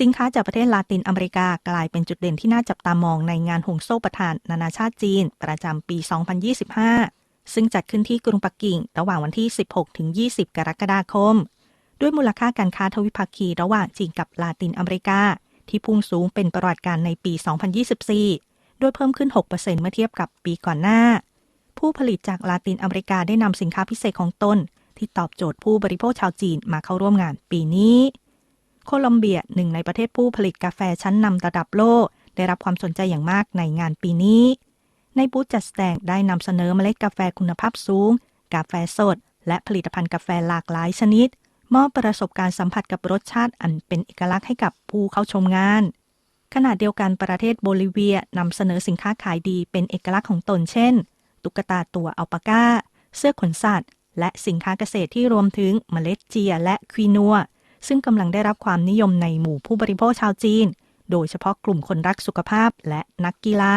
สินค้าจากประเทศลาตินอเมริกากลายเป็นจุดเด่นที่น่าจับตามองในงานหงโซ่ประทาน นานาชาติจีน ประจำปี 2025 ซึ่งจัดขึ้นที่กรุงปักกิ่ง ระหว่างวันที่ 16 ถึง 20 กรกฎาคม ด้วยมูลค่าการค้าทวิภาคีระหว่างจีนกับลาตินอเมริกา ที่พุ่งสูงเป็นประวัติการในปี 2024 โดยเพิ่มขึ้น 6%เมื่อเทียบกับปีก่อนหน้า ผู้ผลิตจากลาตินอเมริกาได้นำสินค้าพิเศษของตนที่ตอบโจทย์ผู้บริโภคชาวจีนมาเข้าร่วมงานปีนี้ โคลอมเบียหนึ่งในประเทศผู้ผลิตกาแฟชั้นนำระดับโลก ได้รับความสนใจอย่างมากในงานปีนี้ ในบูธจัดแสดงได้นำเสนอเมล็ดกาแฟคุณภาพสูง กาแฟสด และผลิตภัณฑ์กาแฟหลากหลายชนิด มอบประสบการณ์สัมผัสกับรสชาติอันเป็นเอกลักษณ์ให้กับผู้เข้าชมงาน ขณะเดียวกันประเทศโบลิเวียนำเสนอสินค้าขายดีเป็นเอกลักษณ์ของตนเช่น ตุ๊กตาตัวอัลปาก้า เสื้อขนสัตว์ และสินค้าเกษตรที่รวมถึงเมล็ดเจียและควีนัว ซึ่งกำลังได้รับความนิยมในหมู่ผู้บริโภคชาวจีน โดยเฉพาะกลุ่มคนรักสุขภาพและนักกีฬา